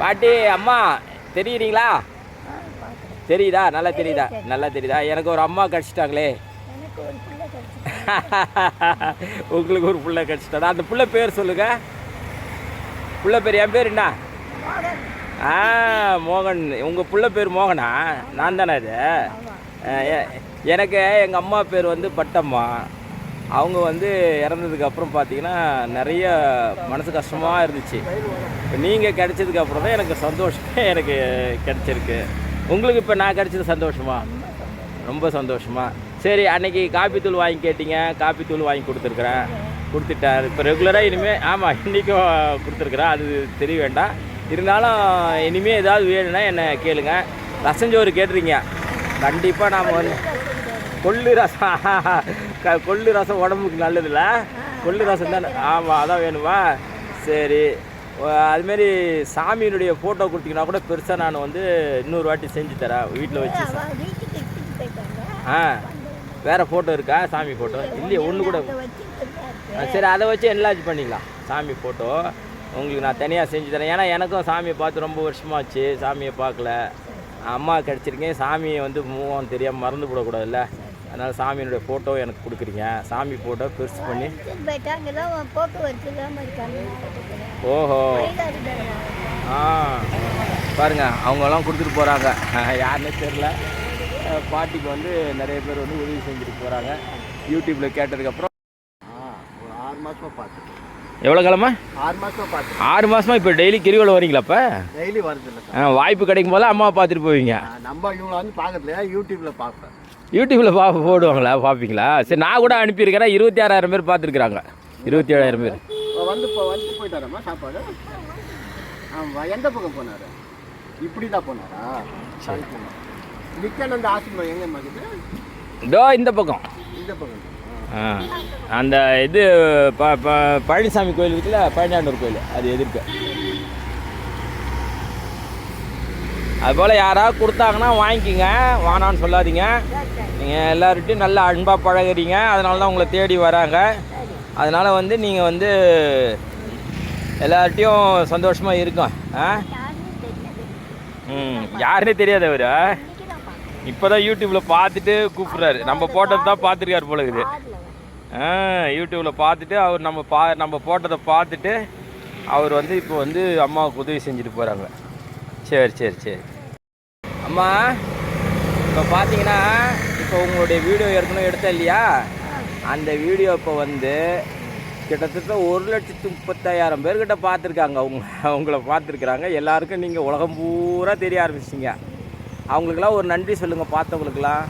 பாட்டி அம்மா தெரியுறீங்களா? தெரியுதா? நல்லா தெரியுதா? நல்லா தெரியுதா? எனக்கு ஒரு அம்மா கிடச்சிட்டாங்களே. உங்களுக்கு ஒரு பிள்ளை கிடச்சிட்டா அந்த பிள்ளை பேர் சொல்லுங்க. பிள்ளை பேர் என் பேர் என்ன? ஆ மோகன். உங்கள் பிள்ளை பேர் மோகனா? நான் தானே அது? எனக்கு எங்கள் அம்மா பேர் வந்து பட்டம்மா. அவங்க வந்து இறந்ததுக்கு அப்புறம் பார்த்தீங்கன்னா நிறைய மனசு கஷ்டமாக இருந்துச்சு. இப்போ நீங்கள் கிடைச்சதுக்கு அப்புறம் தான் எனக்கு சந்தோஷமே. எனக்கு கிடைச்சிருக்கு. உங்களுக்கு இப்போ நான் கிடச்சது சந்தோஷமா? ரொம்ப சந்தோஷமா. சரி அன்னைக்கு காப்பி தூள் வாங்கி கேட்டீங்க. காப்பி தூள் வாங்கி கொடுத்துருக்குறேன். கொடுத்துட்டேன் இப்போ ரெகுலராக இனிமேல் ஆமாம் இன்றைக்கும் கொடுத்துருக்குறேன். அது தெரிய வேண்டாம். இருந்தாலும் இனிமேல் ஏதாவது வேணும்னா என்னை கேளுங்க. ரசஞ்சோறு கேட்டுறீங்க கண்டிப்பாக நாம் வந்து கொள்ளு ரசம் கொள்ளு ரசம் உடம்புக்கு நல்லதுல்ல? கொள்ளு ரசம் தானே? ஆமாம் அதான் வேணுமா? சரி. அதுமாரி சாமியினுடைய ஃபோட்டோ கொடுத்தீங்கன்னா கூட பெருசாக நான் வந்து இன்னொரு வாட்டி செஞ்சு தரேன் வீட்டில் வச்சு. ஆ. வேறு ஃபோட்டோ இருக்கா? சாமி ஃபோட்டோ இல்லையே ஒன்று கூட சரி அதை வச்சு என்லார்ஜ் பண்ணிக்கலாம். சாமி ஃபோட்டோ உங்களுக்கு நான் தனியாக செஞ்சு தரேன். ஏன்னா எனக்கும் சாமியை பார்த்து ரொம்ப வருஷமாச்சு. சாமியை பார்க்கல. அம்மா கிடச்சிருக்கேன். சாமியை வந்து மூவம் தெரியாமல் மறந்து போடக்கூடாதுல்ல. அதனால் சாமியினுடைய ஃபோட்டோ எனக்கு கொடுக்குறீங்க. சாமி ஃபோட்டோ பெருசு பண்ணி. ஓஹோ. ஆ. பாருங்க அவங்கெல்லாம் கொடுத்துட்டு போகிறாங்க யாருன்னே தெரில பாட்டிக்கு வந்து நிறைய பேர் வந்து உதவி செஞ்சுட்டு போகிறாங்க யூடியூப்பில் கேட்டதுக்கப்புறம். ஒரு ஆறு மாசமா பார்த்துட்டு. எவ்வளோ கிழமை ஆறு மாசமா பார்த்து ஆறு மாதமாக இப்போ டெய்லி கிரிவலம் வரீங்களா அப்போ? டெய்லி வருது இல்லை ஆ, வாய்ப்பு கிடைக்கும் போது அம்மாவை பார்த்துட்டு போவீங்க. நம்ம இவங்களை வந்து பார்க்கறதுல யூடியூப்ல பார்ப்பேன். யூடியூப்பில் பா போடுவாங்களா? பார்ப்பீங்களா? சரி நான் கூட அனுப்பியிருக்கிறேன் இருபத்தி ஆறாயிரம் பேர் பார்த்துருக்குறாங்க. இருபத்தி ஏழாயிரம் பேர். வந்து வந்து போயிட்டாரம்மா சாப்பாடு? ஆமாம் எந்த பக்கம் போனாரு? இப்படி தான் போனாரா நிக்கானந்த ஆசிரமம் எங்கே இருக்குது? இதோ இந்த பக்கம். இந்த பக்கம். அந்த இது ப ப பழனிசாமி கோயில் இருக்குல்ல பழனியாண்டவர் கோயில் அது எதிர்க்க. அதுபோல் யாராவது கொடுத்தாங்கன்னா வாங்கிக்கிங்க. வானான்னு சொல்லாதீங்க. நீங்கள் எல்லார்கிட்டையும் நல்லா அன்பாக பழகுறீங்க. அதனால தான் உங்களை தேடி வராங்க. அதனால் வந்து நீங்கள் வந்து எல்லார்கிட்டையும் சந்தோஷமாக இருக்கும் ஆ? ம் யாருனே தெரியாது அவர். இப்போ தான் யூடியூப்பில் பார்த்துட்டு கூப்பிட்றாரு. நம்ம போட்டது தான் பார்த்துருக்காரு போல இருக்குது. ஆ யூடியூப்பில் பார்த்துட்டு அவர் நம்ம பா நம்ம போட்டதை பார்த்துட்டு அவர் வந்து இப்போ வந்து அம்மாவுக்கு உதவி செஞ்சுட்டு போகிறாங்க சரி சரி சரி. அம்மா இப்போ பார்த்தீங்கன்னா இப்போ உங்களுடைய வீடியோ ஏற்கனவே எடுத்தேன் இல்லையா? அந்த வீடியோ இப்போ வந்து கிட்டத்தட்ட ஒரு லட்சத்து முப்பத்தாயிரம் பேர்கிட்ட பார்த்துருக்காங்க. அவங்க அவங்கள பார்த்துருக்குறாங்க. எல்லாருக்கும் நீங்கள் உலகம் பூரா தெரிய ஆரம்பிச்சிங்க அவங்களுக்கெல்லாம் ஒரு நன்றி சொல்லுங்கள் பார்த்தவங்களுக்கெல்லாம்.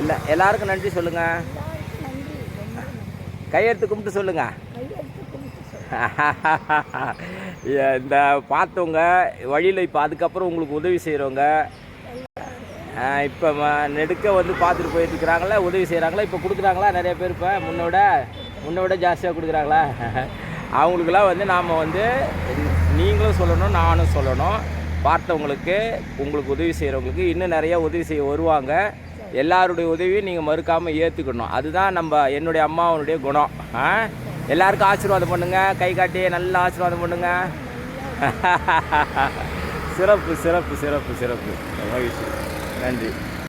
எல்லா எல்லாருக்கும் நன்றி சொல்லுங்கள் கையெழுத்து கும்பிட்டு சொல்லுங்கள் இந்த பார்த்தவங்க வழியில் இப்போ அதுக்கப்புறம் உங்களுக்கு உதவி செய்கிறவங்க இப்போ நெடுக்க வந்து பார்த்துட்டு போயிட்டு இருக்கிறாங்களா உதவி செய்கிறாங்களா இப்போ கொடுக்குறாங்களா? நிறைய பேர் இப்போ முன்னோட முன்னோட ஜாஸ்தியாக கொடுக்குறாங்களா? அவங்களுக்கெல்லாம் வந்து நாம் வந்து நீங்களும் சொல்லணும் நானும் சொல்லணும். பார்த்தவங்களுக்கு உங்களுக்கு உதவி செய்கிறவங்களுக்கு இன்னும் நிறைய உதவி செய்ய வருவாங்க. எல்லாருடைய உதவியும் நீங்கள் மறுக்காமல் ஏற்றுக்கணும் அதுதான் நம்ம என்னுடைய அம்மாவனுடைய குணம். ஆ? எல்லாருக்கும் ஆசீர்வாதம் பண்ணுங்கள் கை காட்டி நல்லா ஆசீர்வாதம் பண்ணுங்கள் சிறப்பு சிறப்பு சிறப்பு சிறப்பு. மகிழ்ச்சி நன்றி